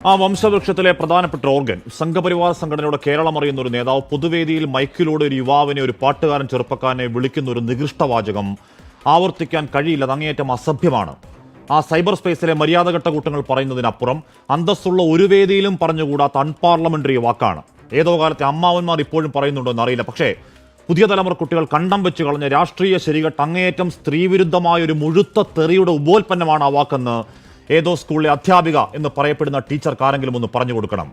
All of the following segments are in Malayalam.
ആ വംശവൃക്ഷത്തിലെ പ്രധാനപ്പെട്ട ഓർഗൻ സംഘപരിവാർ സംഘടനയുടെ കേരളം അറിയുന്ന ഒരു നേതാവ് പൊതുവേദിയിൽ മൈക്കിലൂടെ ഒരു യുവാവിനെ ഒരു പാട്ടുകാരൻ ചെറുപ്പക്കാരനെ വിളിക്കുന്ന ഒരു നികൃഷ്ടവാചകം ആവർത്തിക്കാൻ കഴിയില്ല അങ്ങേയറ്റം അസഭ്യമാണ്. ആ സൈബർ സ്പേസിലെ മര്യാദഘട്ട കൂട്ടങ്ങൾ പറയുന്നതിനപ്പുറം അന്തസ്സുള്ള ഒരു വേദിയിലും പറഞ്ഞുകൂടാത്ത അൺപാർലമെന്ററി വാക്കാണ്. ഏതോ കാലത്തെ അമ്മാവന്മാർ ഇപ്പോഴും പറയുന്നുണ്ടോ എന്നറിയില്ല പക്ഷേ പുതിയ തലമുറ കുട്ടികൾ കണ്ടം വെച്ച് കളഞ്ഞ രാഷ്ട്രീയ ശരികെട്ട് അങ്ങേയറ്റം സ്ത്രീവിരുദ്ധമായ ഒരു മുഴുത്ത തെറിയുടെ ഉപോൽപ്പന്നമാണ് ആ വാക്കെന്ന് ഏതോ സ്കൂളിലെ അധ്യാപിക എന്ന് പറയപ്പെടുന്ന ടീച്ചർക്ക് ആരെങ്കിലും ഒന്ന് പറഞ്ഞു കൊടുക്കണം.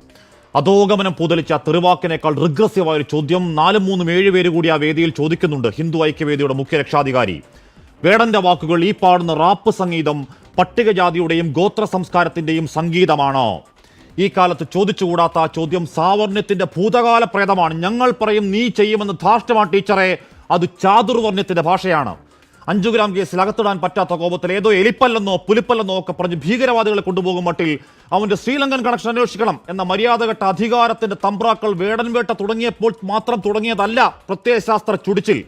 അധോഗമനം പൂതലിച്ച തെറിവാക്കിനേക്കാൾ റിഗ്രസീവായ ഒരു ചോദ്യം നാലും മൂന്നും ഏഴ് പേര് കൂടി ആ വേദിയിൽ ചോദിക്കുന്നുണ്ട്. ഹിന്ദു ഐക്യവേദിയുടെ മുഖ്യ രക്ഷാധികാരി. വേടന്റെ വാക്കുകൾ ഈ പാടുന്ന റാപ്പ് സംഗീതം പട്ടികജാതിയുടെയും ഗോത്ര സംസ്കാരത്തിന്റെയും സംഗീതമാണോ. ഈ കാലത്ത് ചോദിച്ചുകൂടാത്ത ആ ചോദ്യം സാവർണ്യത്തിന്റെ ഭൂതകാല പ്രേതമാണ് ഞങ്ങൾ പറയും നീ ചെയ്യുമെന്ന് ധാർഷ്ട്യമാണ് ടീച്ചറെ. അത് ചാതുർവർണ്യത്തിന്റെ ഭാഷയാണ്. അഞ്ചു ഗ്രാം കേസിൽ അകത്തിടാൻ പറ്റാത്ത കോപത്തിൽ ഏതോ എലിപ്പല്ലെന്നോ പുലിപ്പല്ലെന്നോ ഒക്കെ പറഞ്ഞ് ഭീകരവാദികളെ കൊണ്ടുപോകും മട്ടിൽ അവന്റെ ശ്രീലങ്കൻ കണക്ഷൻ അന്വേഷിക്കണം എന്ന മര്യാദഘട്ട അധികാരത്തിന്റെ തമ്പ്രാക്കൾ വേടൻ വേട്ട തുടങ്ങിയപ്പോൾ മാത്രം തുടങ്ങിയതല്ല പ്രത്യയശാസ്ത്ര ചുടിച്ചിൽ.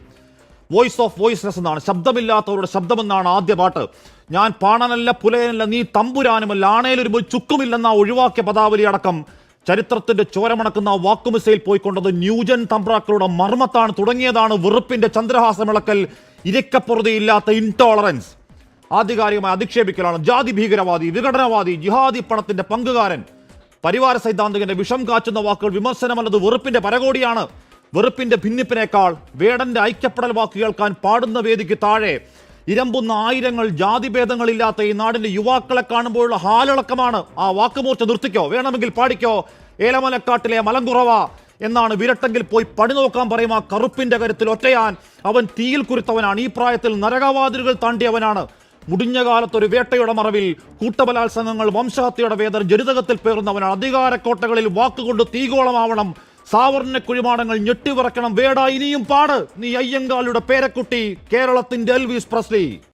വോയിസ് ഓഫ് വോയിസ്ലെസ് എന്നാണ്. ശബ്ദമില്ലാത്തവരുടെ ശബ്ദമെന്നാണ് ആദ്യ പാട്ട്. ഞാൻ പാണനല്ല പുലയനല്ല നീ തമ്പുരാനുമല്ല ആണേലൊരു ചുക്കുമില്ലെന്ന ഒഴിവാക്കിയ പദാവലി അടക്കം. ചരിത്രത്തിന്റെ ചോരമണക്കുന്ന വാക്കുമിസയിൽ പോയിക്കൊണ്ടത് ന്യൂജൻ തമ്പ്രാക്കളുടെ മർമ്മത്താണ്. തുടങ്ങിയതാണ് വെറുപ്പിന്റെ ചന്ദ്രഹാസമിളക്കൽ. ഇരക്കപ്പുറതയില്ലാത്ത ഇൻടോളറൻസ് ആധികാരികമായി അധിക്ഷേപിക്കലാണ് ജാതി ഭീകരവാദി വിഘടനവാദി ജിഹാദി പണത്തിന്റെ പങ്കുകാരൻ. പരിവാര സൈദ്ധാന്തികന്റെ വിഷം കാച്ചുന്ന വാക്കുകൾ വിമർശനമല്ലത് വെറുപ്പിന്റെ പരകോടിയാണ്. വെറുപ്പിന്റെ ഭിന്നിപ്പിനേക്കാൾ വേടന്റെ ഐക്യപ്പെടൽ വാക്ക് കേൾക്കാൻ പാടുന്ന വേദിക്ക് താഴെ ഇരമ്പുന്ന ആയിരങ്ങൾ ജാതിഭേദങ്ങളില്ലാത്ത ഈ നാടിന്റെ യുവാക്കളെ കാണുമ്പോഴുള്ള ഹാലിളക്കമാണ്. ആ വാക്കുമൂർച്ച നിർത്തിക്കോ? വേണമെങ്കിൽ പാടിക്കോ? ഏലമലക്കാട്ടിലെ മലങ്കുറവ എന്നാണ് വിരട്ടെങ്കിൽ പോയി പണി നോക്കാൻ പറയും ആ കറുപ്പിന്റെ കരുത്തിൽ ഒറ്റയാൻ. അവൻ തീയിൽ കുരുത്തവനാണ്. ഈ പ്രായത്തിൽ നരകവാതിലുകൾ താണ്ടിയവനാണ്. മുടിഞ്ഞ കാലത്ത് ഒരു വേട്ടയുടെ മറവിൽ കൂട്ടബലാത്സംഗങ്ങൾ വംശഹത്യയുടെ വേദന ജനിതകത്തിൽ പേറുന്നവനാണ്. അധികാരക്കോട്ടകളിൽ വാക്കുകൊണ്ട് തീകോളമാവണം. സാവർണ കുഴിമാടങ്ങൾ ഞെട്ടിവിറക്കണം. വേട ഇനിയും പാട്. നീ അയ്യങ്കാളിയുടെ പേരക്കുട്ടി കേരളത്തിന്റെ എൽവിസ് പ്രസ്ലി.